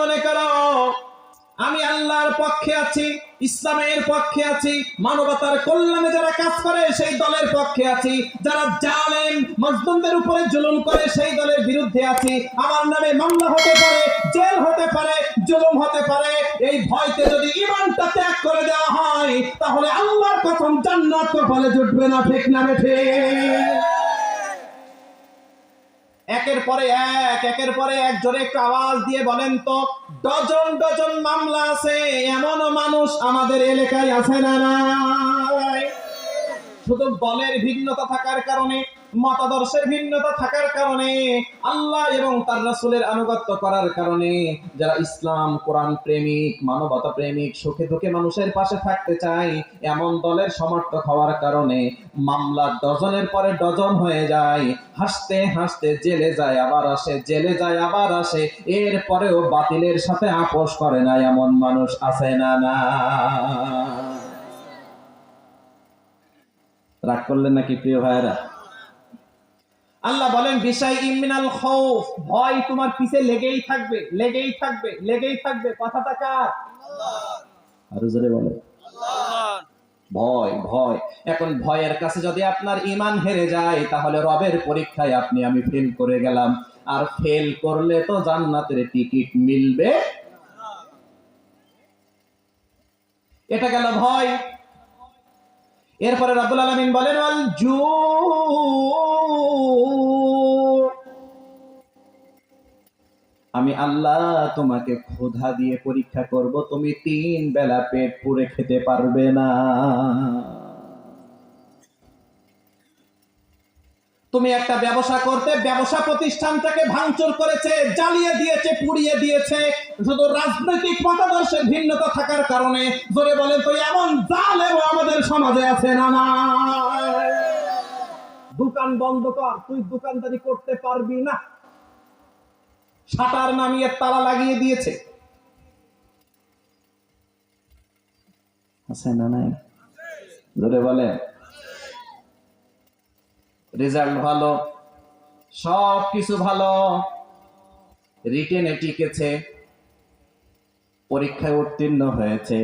মনে করো, আমি আল্লাহর পক্ষে আছি, ইসলামের পক্ষে আছি, মানবতার কল্যাণে যারা কাজ করে, সেই দলের পক্ষে আছি। যারা জালেম, মজলুমদের উপরে জুলুম করে, সেই দলের বিরুদ্ধে আছি। আমার নামে মামলা হতে পারে, জেল হতে পারে, জুলুম হতে পারে। এই ভয়তে যদি ইমানটা ত্যাগ করে দেওয়া হয়, তাহলে আল্লাহর প্রথম জান্নাত কপালে জুটবে না, ঠিক না ঠিক একের পরে এক, একের পরে এক, জোরে একটু আওয়াজ দিয়ে বলেন তো, ডজন ডজন মামলা আছে এমন মানুষ আমাদের এলাকায় আছে না নাই? শুধু দলের ভিন্নতা থাকার কারণে, মতাদর্শের ভিন্নতা থাকার কারণে, আল্লাহ এবং তার রাসূলের আনুগত্য করার কারণে যারা ইসলাম, কোরআন প্রেমিক, মানবতা প্রেমিক, সুখে দুঃখে মানুষের পাশে থাকতে চায়, এমন দলের সমর্থক হওয়ার কারণে মামলা ডজনের পরে ডজন হয়ে যায়। হাসতে হাসতে জেলে যায়, আবার আসে, জেলে যায়, আবার আসে। এরপরেও বাতিলের সাথে আপোষ করে না এমন মানুষ আছে না না। রাগ করলেন নাকি প্রিয় ভাইয়েরা? আল্লাহ বলেন বিষয় ইমিনাল খৌফ ভয় তোমার পিছে লেগেই থাকবে লেগেই থাকবে লেগেই থাকবে। কথাটা কার? আরও জোরে বলে ভয় ভয়। এখন ভয়ের কাছে যদি আপনার ইমান হেরে যায় তাহলে রবের পরীক্ষায় আপনি আমি ফেল করে গেলাম। আর ফেল করলে তো জান্নাতের টিকিট মিলবে। এটা গেল ভয়। এরপরে রাবুল আলমিন বলেন আমি আল্লাহ তোমাকে ক্ষুধা দিয়ে পরীক্ষা করব তুমি তিন বেলা পেট পুরে খেতে পারবে না তুমি একটা ব্যবসা করতে, ব্যবসা প্রতিষ্ঠানটাকে ভাঙচুর করেছে, জ্বালিয়ে দিয়েছে, পুড়িয়ে দিয়েছে। শুধু রাজনৈতিক মতাদর্শের ভিন্নতা থাকার কারণে, জোরে বলেন তো, এমন জালেও আমাদের সমাজে আছে না না দোকান বন্ধ কর, তুই দোকানদারি করতে পারবি না। শাটার নামিয়ে তালা লাগিয়ে দিয়েছে। আছে না নাই? জোরে বলে রেজাল্ট ভালো সব কিছু ভালো। রিটেনে টিকেছে, পরীক্ষায় উত্তীর্ণ হয়েছে।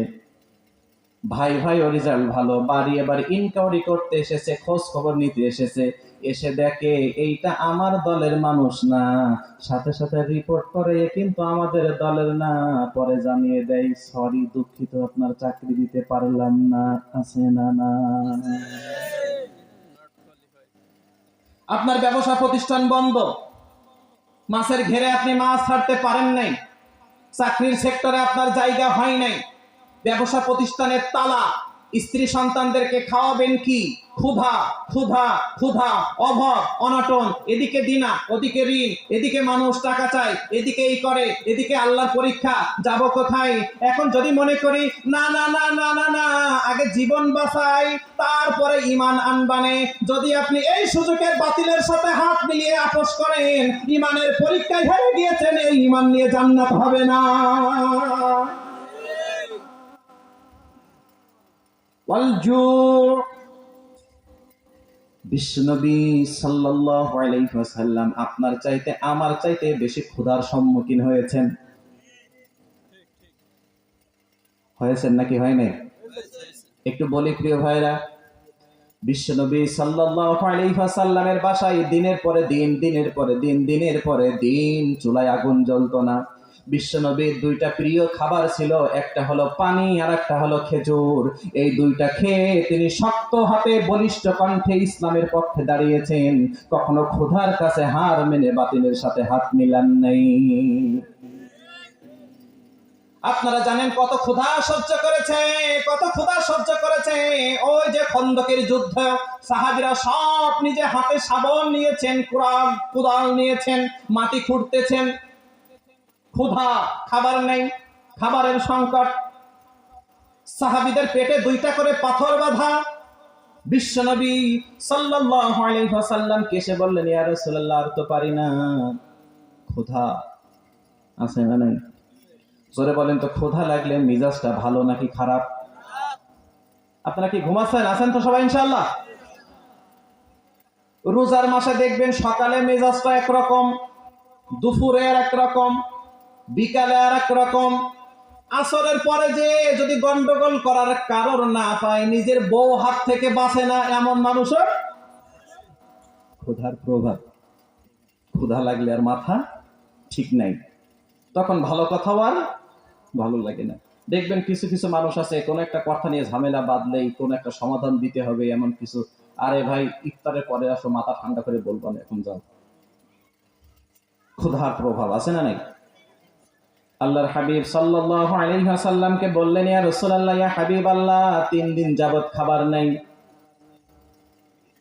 ভাই ভাই ও রেজাল্ট ভালো, বাড়ি এবার ইনকোয়ারি করতে এসেছে খোঁজ খবর নিতে এসেছে। এসে দেখে এইটা আমার দলের মানুষ না। সাথে সাথে রিপোর্ট করে, কিন্তু আমাদের দলের না। পরে জানিয়ে দেয় সরি দুঃখিত, আপনার চাকরি দিতে পারলাম না। আছে না না? আপনার ব্যবসা প্রতিষ্ঠান বন্ধ। মাছের ঘেরে আপনি মাছ ছাড়তে পারেন নাই। চাকরির সেক্টরে আপনার জায়গা হয় নাই। ব্যবসা প্রতিষ্ঠানের তালা স্ত্রী সন্তানদেরকে খাওয়াবেন কি? ক্ষুধা ক্ষুধা ক্ষুধা, অভাব, অনটন, এদিকে দিনা, ওদিকে ঋণ, এদিকে মানুষ টাকা চায়, এদিকে এই করে, এদিকে আল্লাহর পরীক্ষা, যাব কোথায়? এখন যদি মনে করি, না না না না না না, আগে জীবন বাঁচাই, তারপরে ইমান আনবানে, যদি আপনি এই সুযোগের বাতিলের সাথে হাত মিলিয়ে আপোষ করেন ইমানের পরীক্ষায় হেরে গিয়েছেন, এই ইমান নিয়ে জান্নাত হবে না। আপনার চাইতে, আমার চাইতে বেশি ক্ষুধার সম্মুখীন হয়েছেন। হয়েছেন নাকি হয় নাই? একটু বলি প্রিয় ভাইরা, বিশ্বনবী ওয়াসাল্লামের বাসায় দিনের পরে দিন, দিনের পরে দিন, দিনের পরে দিন চুলায় আগুন জ্বলতো না। বিশ্বনবীর দুইটা প্রিয় খাবার ছিল, একটা হলো পানি আর একটা হলো খেজুর। এই দুইটা খেয়ে তিনি শক্ত হাতে বলিষ্ঠ কণ্ঠে ইসলামের পক্ষে দাঁড়িয়েছেন। কখনো ক্ষুধার কাছে হার মেনে বাতিলের সাথে হাত মিলান নাই। আপনারা জানেন কত ক্ষুধা সহ্য করেছে, কত ক্ষুধা সহ্য করেছে। ওই যে খন্দকের যুদ্ধ, সাহাবিরা সব নিজে হাতে শাবল নিয়েছেন, কুড়াল কুদাল নিয়েছেন, মাটি খুঁড়তেছেন। ক্ষুধা, খাবার নেই, খাবারের সংকট। সাহাবিদের পেটে দুইটা করে পাথর বাঁধা। বিশ্বনবী ওয়াসাল্লাম কেসে বললেন আর তো পারি না। ক্ষুধা আছে না নাই? জোরে বলেন তো, ক্ষুধা লাগলে মিজাজটা ভালো নাকি খারাপ? আপনারা কি ঘুমাচ্ছেন? আছেন তো সবাই, ইনশাআল্লাহ? রোজার মাসে দেখবেন সকালে মেজাজটা একরকম দুপুরে একরকম বিকালে আর এক রকম। আসরের পরে যে যদি গন্ডগোল করার কারণ না পায়, নিজের বউ হাত থেকে বাঁচে না এমন মানুষও ক্ষুধার প্রভাব। ক্ষুধা লাগলে আর মাথা ঠিক নাই। তখন ভালো কথাও আর ভালো লাগে না। দেখবেন কিছু কিছু মানুষ আছে, কোন একটা কথা নিয়ে ঝামেলা বাঁধলেই কোন একটা সমাধান দিতে হবে এমন কিছু। আরে ভাই, ইফতারের পরে আসো, মাথা ঠান্ডা করে বলব না, এখন যাও। ক্ষুধার প্রভাব আছে না নাই? আল্লাহর হাবিব সাল্লাল্লাহু আলাইহি ওয়াসাল্লামকে বললেন, ইয়া রাসূলুল্লাহ, ইয়া হাবিব আল্লাহ, তিন দিন যাবত খাবার নাই।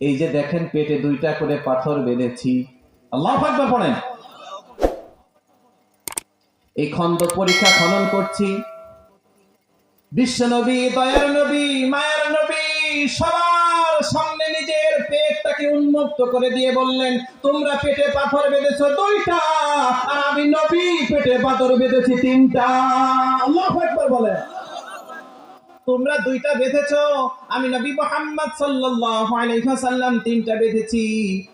এই যে দেখেন, পেটে দুইটা করে পাথর বেঁধেছি। আল্লাহ আকবার পড়েন। এই খন্দ পরীক্ষা খনন করছি। বিশ্ব নবী, দয়ার নবী, মায়ের নবী নিজের পেটটাকে উন্মুক্ত করে দিয়ে বললেন, তোমরা পেটে পাথর বেঁধেছো দুইটা, আর আমি নবী, পেটে পাথর বেঁধেছি তিনটা। আল্লাহ একবার বলেন। তোমরা দুইটা বেঁধেছ, আমি নবী মোহাম্মদ সাল্লাল্লাহু আলাইহি ওয়াসাল্লাম তিনটা বেঁধেছি।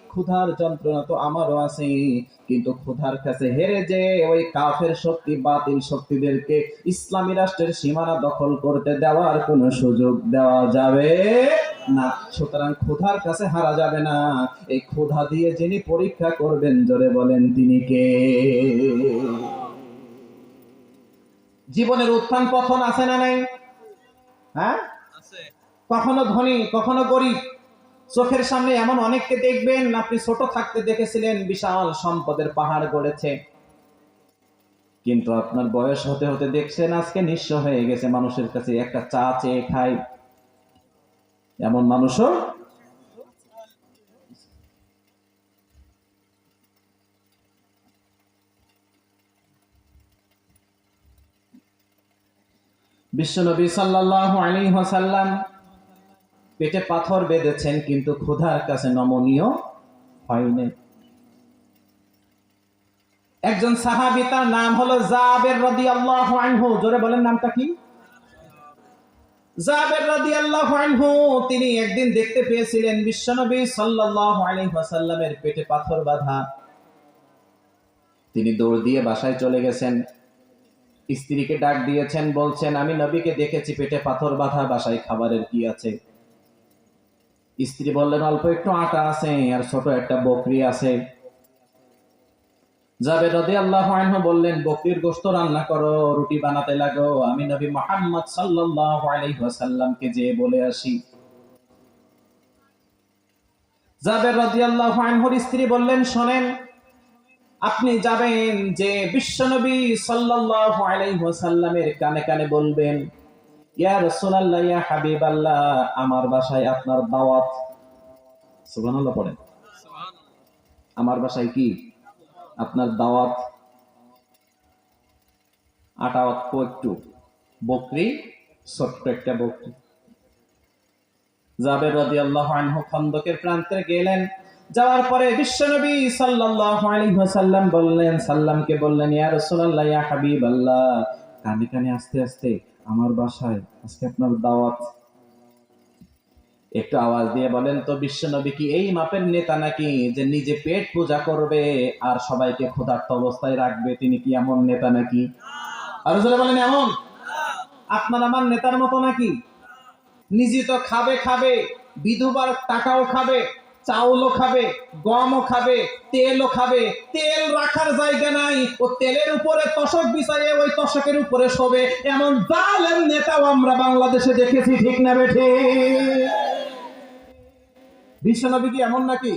ক্ষুধার যন্ত্রণা তো আমারও আছে কিন্তু ক্ষুধার কাছে হেরে যে ওই কাফের শক্তি বাতিল শক্তিদেরকে ইসলামী রাষ্ট্রের সীমানা দখল করতে দেওয়ার কোনো সুযোগ দেওয়া যাবে না। সুতরাং ক্ষুধার কাছে হারা যাবে না। এই ক্ষুধা দিয়ে যিনি পরীক্ষা করবেন জোরে বলেন তিনি কে? জীবনের উত্থান পথন আছে না নাই? হ্যাঁ? কখনো ধনী কখনো গরিব? চোখের সামনে এমন অনেককে দেখবেন, আপনি ছোট থাকতে দেখেছিলেন, বিশাল সম্পদের পাহাড় গড়েছে। কিন্তু আপনার বয়স হতে হতে দেখছেন, আজকে নিঃস্ব হয়ে গেছে, মানুষের কাছে একটা চা চেয়ে খায় এমন মানুষও বিশ্বনবী সাল্লাল্লাহু আলাইহি ওয়াসাল্লাম পেটে পাথর বেঁধেছেন, কিন্তু ক্ষুধার কাছে নমনীয় হয়নি। একজন সাহাবী, তার নাম হলো জাবের রাদিয়াল্লাহু আনহু। জোরে বলেন নামটা কি? জাবের রাদিয়াল্লাহু আনহু, তিনি একদিন দেখতে পেয়েছিলেন বিশ্বনবী সাল্লাল্লাহু আলাইহি ওয়াসাল্লামের পেটে পাথর বাঁধা। তিনি দৌড় দিয়ে বাসায় চলে গেছেন। স্ত্রীকে ডাক দিয়েছেন, বলছেন, আমি নবীকে দেখেছি, পেটে পাথর বাঁধা, বাসায় খাবারের কি আছে? স্ত্রী বললেন, অল্প একটু আটা আছে আর ছোট একটা বকরি আছে। রদি আল্লাহ বললেন, বকরির গোস্ত রান্না করো, রুটি বানাতে লাগো। আমি নবী মোহাম্মদ যে বলে আসি। রাদিয়াল্লাহু আনহুর স্ত্রী বললেন, শোনেন, আপনি যাবেন যে বিশ্বনবী সাল্লাল্লাহু আলাইহি ওয়াসাল্লামের কানে কানে বলবেন। আমার বাসায় আপনার দাওয়াত। পড়েন। আমার বাসায় কি? আপনার দাওয়াত। আটা একটু। বকরি, ছোট্ট একটা বকরি। আনহু খন্দকের গেলেন। যাওয়ার পরে বিশ্বনবী সাল্লাল্লাহু আলাইহি বললেন, সাল্লামকে বললেন, ইয়া রাসূলুল্লাহ, ইয়া হাবিবাল্লাহ। কানে কানে আস্তে আস্তে আমার বাসায়, আজকে আপনার দাওয়াত। একটু আওয়াজ দিয়ে বলেন তো বিশ্বনবী কি এই মাপের নেতা নাকি যে নিজে পেট পূজা করবে আর সবাইকে ক্ষুধার্ত অবস্থায় রাখবে, তিনি কি এমন নেতা নাকি? আর বলেন, এমন? আপনার আমার নেতার মতো নাকি? নিজে তো খাবে খাবে, বিধবার টাকাও খাবে। চাউলও খাবে, গমও খাবে, তেলও খাবে। তেল রাখার জায়গা নাই। ও তেলের উপরে তশক বিছাইয়ে ওই তশকের উপরে শোবে। এমন জালেম নেতাও আমরা বাংলাদেশে দেখেছি, ঠিক না বেঠে বিশ্বনবী কি এমন নাকি?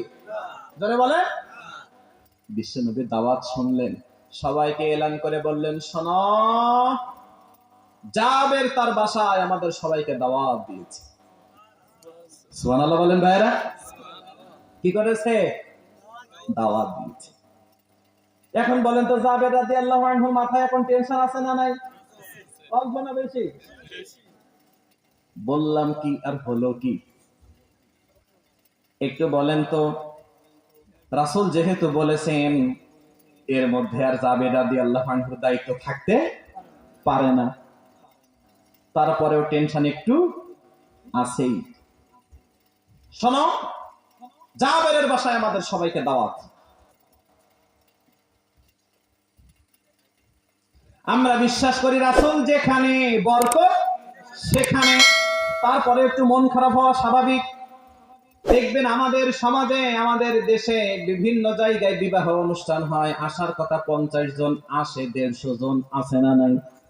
যারা বলে বিশ্বনবী দাওয়াত শুনলেন। সবাইকে এলান করে বললেন, শোন, জাবের তার বাসায় আমাদের সবাইকে দাওয়াত দিয়েছে। সুবহানাল্লাহ বলেন ভাইরা কি করেছে? দাওয়াত দিয়েছে। এখন বলেন তো জাবের রাদিয়াল্লাহু আনহুর মাথায় এখন টেনশন আছে না নাই? অল্প না বেশি? বললাম কি আর হলো কি? একটু বলেন তো, রাসূল যেহেতু বলেছেন, এর মধ্যে আর জাবের রাদিয়াল্লাহু আনহুর দায়িত্ব থাকতে পারে না। তারপরেও টেনশন একটু আছেই। শোনো জাবেরের বাসায় আমাদের সবাইকে দাওয়াত। আমরা বিশ্বাস করি রাসূল যেখানে বরকত, সেখানে। তারপরে একটু মন খারাপ হওয়া স্বাভাবিক। দেখবেন আমাদের সমাজে, আমাদের দেশে বিভিন্ন জায়গায় বিবাহ অনুষ্ঠান হয়। আসার কথা পঞ্চাশ জন আসে, দেড়শো জন আসে না নাই।